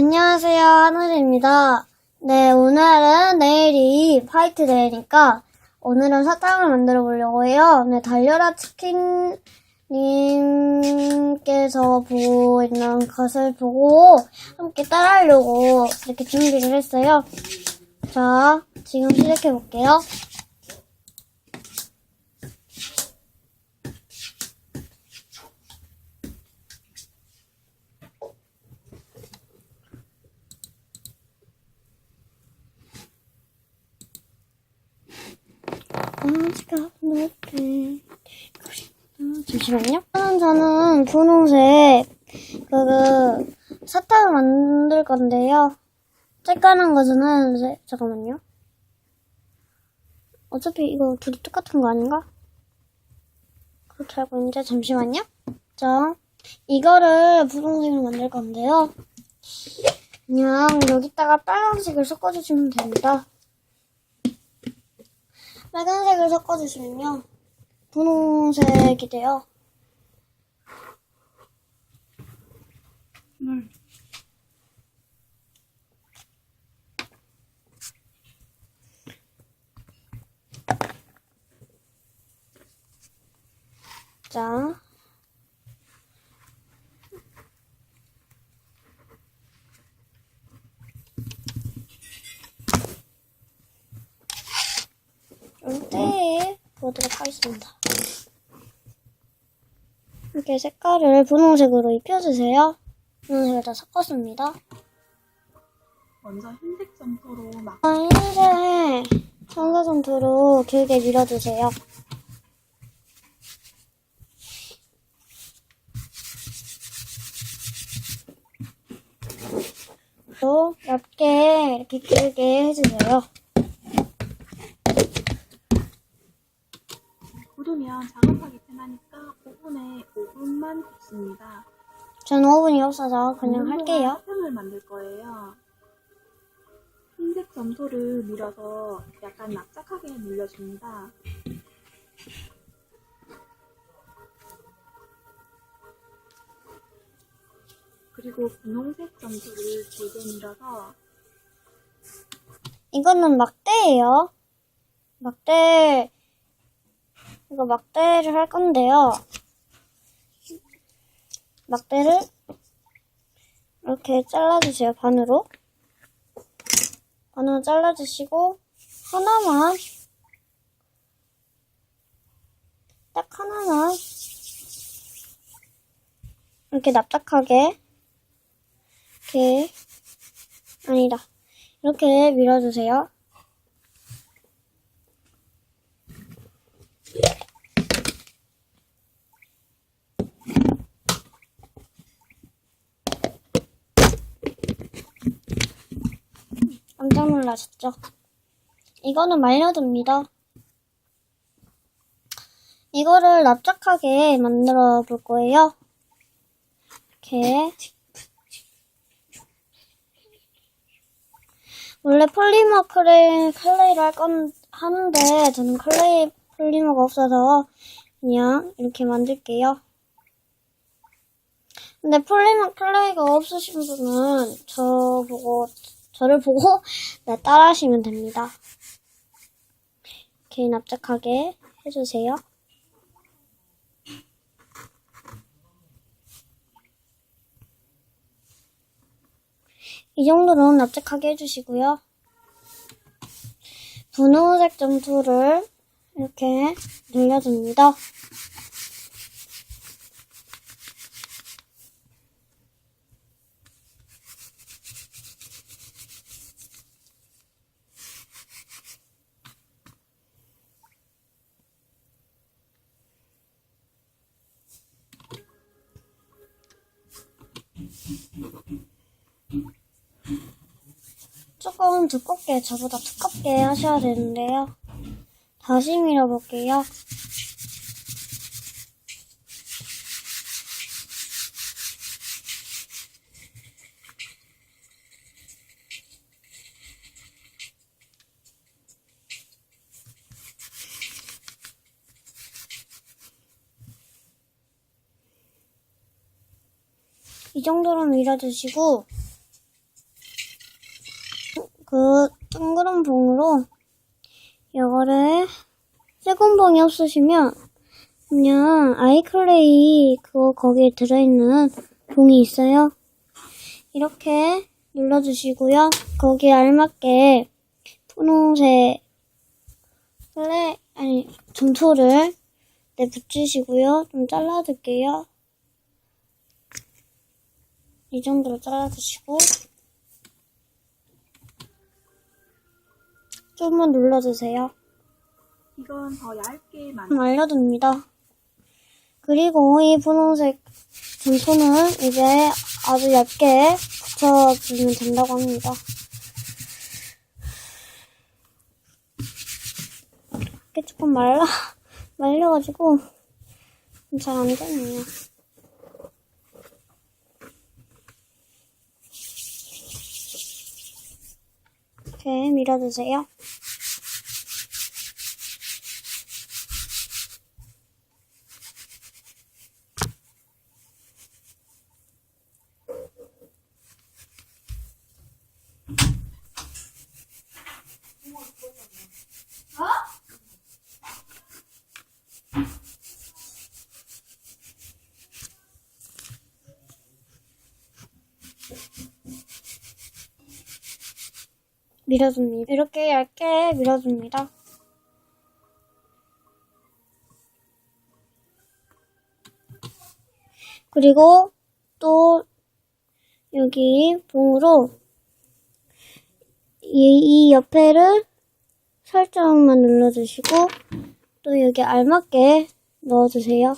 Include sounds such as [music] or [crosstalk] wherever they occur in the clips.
안녕하세요, 하늘입니다. 네, 오늘은 내일이 화이트 데이니까 오늘은 사탕을 만들어 보려고 해요. 네, 달려라 치킨 님께서 보고 있는 것을 보고 함께 따라 하려고 이렇게 준비를 했어요. 자, 지금 시작해 볼게요. 잠시만요. 저는, 분홍색 그 사탕을 만들 건데요. 색깔한 거는 세- 잠깐만요. 어차피 이거 둘이 똑같은 거 아닌가? 그렇게 알고 있는데 잠시만요. 자, 이거를 분홍색으로 만들 건데요. 그냥 여기다가 빨간색을 섞어주시면 됩니다. 빨간색을 섞어주시면요. 분홍색이 돼요. 물. 자. 이렇게 보도록 하겠습니다. 이렇게 색깔을 분홍색으로 입혀주세요. 분홍색을 다 섞었습니다. 먼저 흰색 점토로 막 아, 흰색 청사선투로 길게 밀어주세요. 또 얇게 이렇게 길게 해주세요. 굳으면 작업하기 편하니까 오븐에 5분만 굽습니다. 저는 오븐이 없어서 그냥 할게요. 사탕을 만들 거예요. 흰색 점토를 밀어서 약간 납작하게 물려줍니다. 그리고 분홍색 점토를 길게 밀어서 이거는 막대예요. 막대 이거 막대를 할 건데요. 막대를 이렇게 잘라주세요. 반으로 반으로 잘라주시고 하나만 딱 하나만 이렇게 납작하게 이렇게 아니다. 이렇게 밀어주세요. 깜짝 놀라셨죠? 이거는 말려둡니다. 이거를 납작하게 만들어 볼 거예요. 이렇게 원래 폴리머 클레이, 클레이를 할 건, 하는데, 저는 클레이 폴리머가 없어서, 그냥 이렇게 만들게요. 근데 폴리머 클레이가 없으신 분은, 저 보고, 저를 보고, [laughs] 네, 따라 하시면 됩니다. 이렇게 납작하게 해주세요. 이 정도는 납작하게 해주시고요. 분홍색 점토를 이렇게 늘려줍니다. 조금 두껍게, 저보다 두껍게 하셔야 되는데요. 다시 밀어볼게요. 이 정도로 밀어주시고 그 둥그런 봉으로 이거를 새콤 봉이 없으시면 그냥 아이클레이 그거 거기에 들어있는 봉이 있어요. 이렇게 눌러주시고요. 거기에 알맞게 분홍색 플레 아니 점토를 네 붙이시고요. 좀 잘라줄게요. 이 정도로 잘라주시고 조금만 눌러주세요. 이건 더 얇게 만좀 알려줍니다. 그리고 이 분홍색 점토는 이제 아주 얇게 붙여주면 된다고 합니다. 이게 조금 말라, 말려가지고 잘 안 되네요. 이렇게 밀어주세요. 밀어줍니다. 이렇게 얇게 밀어줍니다. 그리고 또 여기 봉으로 이, 이 옆에를 살짝만 눌러주시고 또 여기 알맞게 넣어주세요.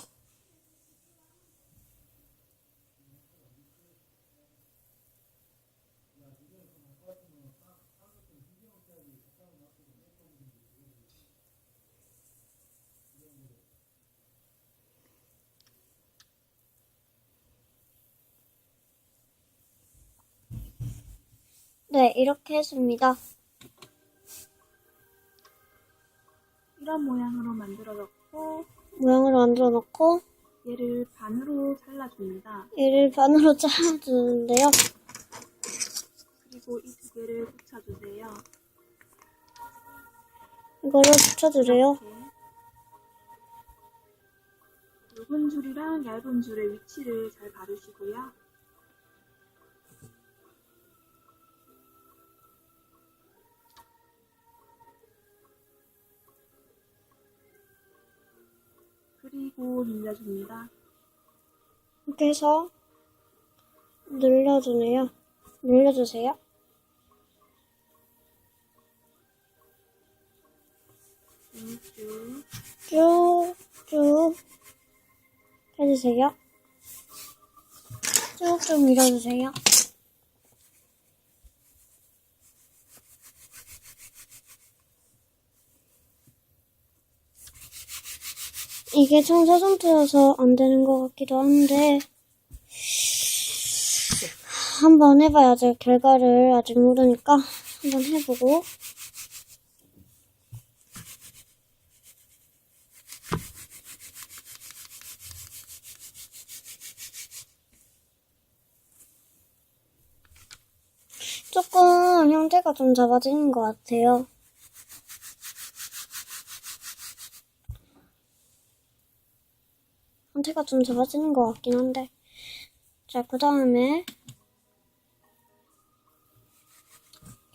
네, 이렇게 했습니다. 이런 모양으로 만들어졌고 모양으로 만들어 놓고 얘를 반으로 잘라줍니다. 얘를 반으로 [laughs] 잘라주는데요. 그리고 이 두 개를 붙여주세요. 이거를 붙여주래요. 굵은 줄이랑 얇은 줄의 위치를 잘 봐주시고요. 그리고 밀려줍니다. 이렇게 해서 늘려주네요. 늘려주세요. 쭉쭉 해주세요. 쭉쭉 밀어주세요. 이게 청소 상태여서 안 되는 것 같기도 한데 한번 해봐야죠. 결과를 아직 모르니까 한번 해보고 조금 형태가 좀 잡아지는 것 같아요. 형태가 좀 잡아지는 것 같긴 한데. 자, 그 다음에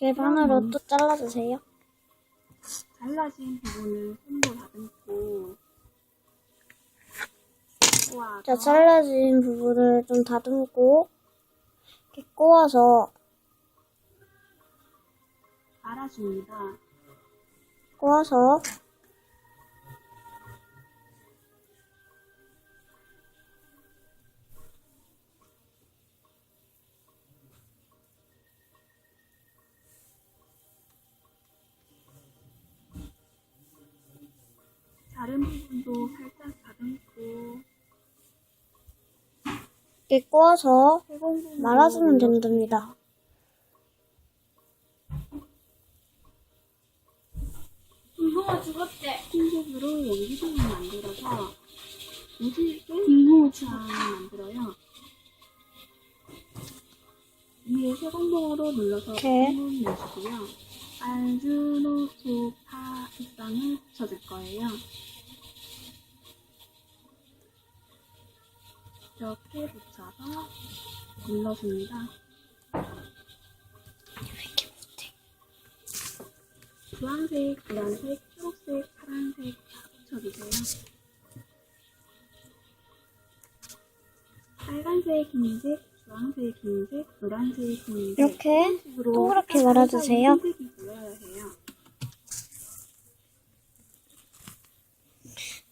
얘 반으로 또 잘라주세요. 잘라진 부분을 손도 다듬고 꼬아서 자, 잘라진 부분을 좀 다듬고 이렇게 꼬아서 말아줍니다. 꼬아서 이렇게 꼬아서 세공분 말아주면 됩니다. 붕붕어 죽었대. 흰색으로 연기종을 만들어서 붕붕어처럼 만들어요. 위에 세공봉으로 눌러서 이렇게. 주문 내시고요. 알주노 소파 색상을 붙여줄 거예요. 이렇게 붙여서 눌러줍니다. 주황색, 노란색, 초록색, 파란색 다 붙여주세요. 빨간색, 흰색, 주황색, 흰색, 노란색, 흰색 이렇게 동그랗게 말아주세요.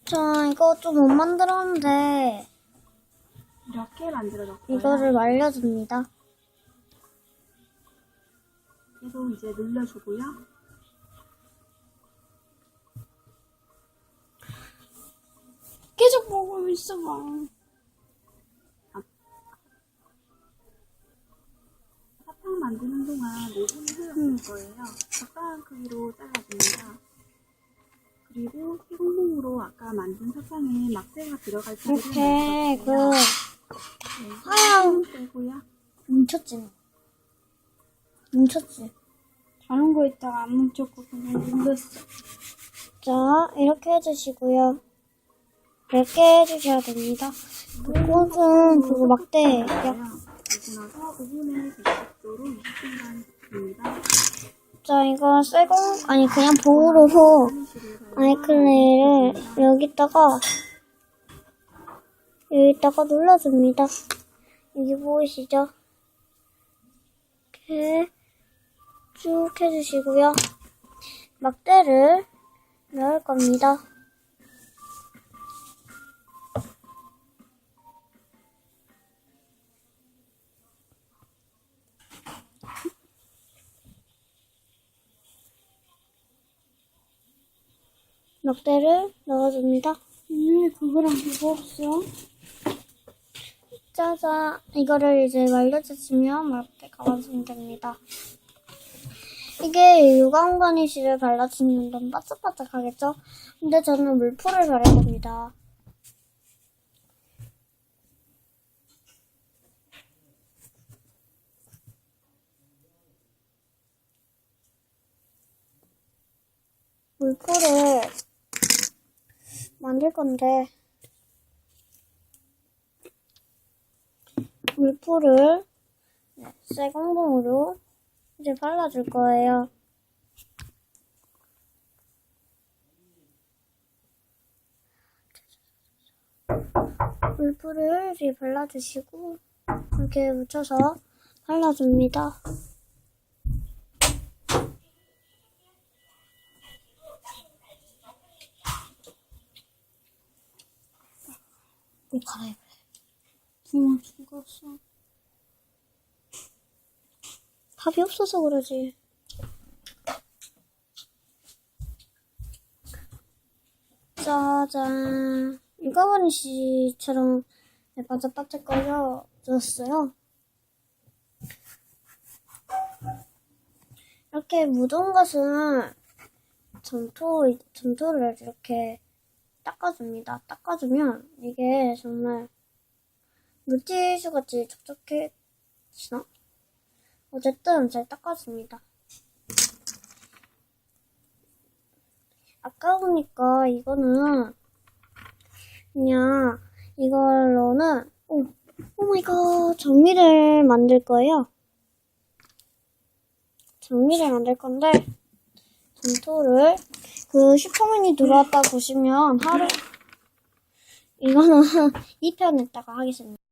자, 이거 좀 못 만들었는데, 이렇게 만들어졌고요. 이거를 말려줍니다. 계속 이제 눌러주고요. 계속 보고 있어봐. 사탕 만드는 동안 5분이 흘렀을 거예요. 적당한 크기로 잘라줍니다. 그리고 희공봉으로 아까 만든 사탕에 막대가 들어갈 준비를 이렇게, 그, 네, 하얀- 빼고요. 뭉쳤지. 너. 뭉쳤지. 다른 거 있다가 안 뭉쳤고 그냥 눌렀어. 자, 이렇게 해주시고요. 얇게 해주셔야 됩니다. 그것은 그거 막대예요. 그리고 나서 오븐에 110도로 20분간 굽습니다. 자, 이거 쇠공, 아니, 그냥 봉으로 아이클레이를 여기다가, 여기다가 눌러줍니다. 여기 보이시죠? 이렇게 쭉 해주시고요. 막대를 넣을 겁니다. 막대를 넣어줍니다. 음, 그거랑 그거 없어? 짜잔. 이거를 이제 말려주시면 막대가 완성됩니다. 이게 유광 바니쉬를 발라주면 너무 바짝바짝하겠죠? 근데 저는 물풀을 바를 겁니다. 물풀을 만들 건데 물풀을 네, 쇠공봉으로 이제 발라줄 거예요. 물풀을 이렇게 발라주시고 이렇게 묻혀서 발라줍니다. 옷 갈아입 붕어 죽었어. 밥이 없어서 그러지. 짜잔. 이거바니 씨처럼 바짝바짝 걸려졌어요. 이렇게 묻은 것은 점토, 점토를 이렇게 닦아줍니다. 닦아주면 이게 정말 물티슈 같이 촉촉해지나? 어쨌든 잘 닦아줍니다. 아까 보니까 이거는 그냥 이걸로는 오, 오마이갓 정리를 만들 거예요. 정리를 만들 건데 점토를 그 슈퍼맨이 들어왔다 보시면 하루 이거는 [laughs] 2편에다가 하겠습니다.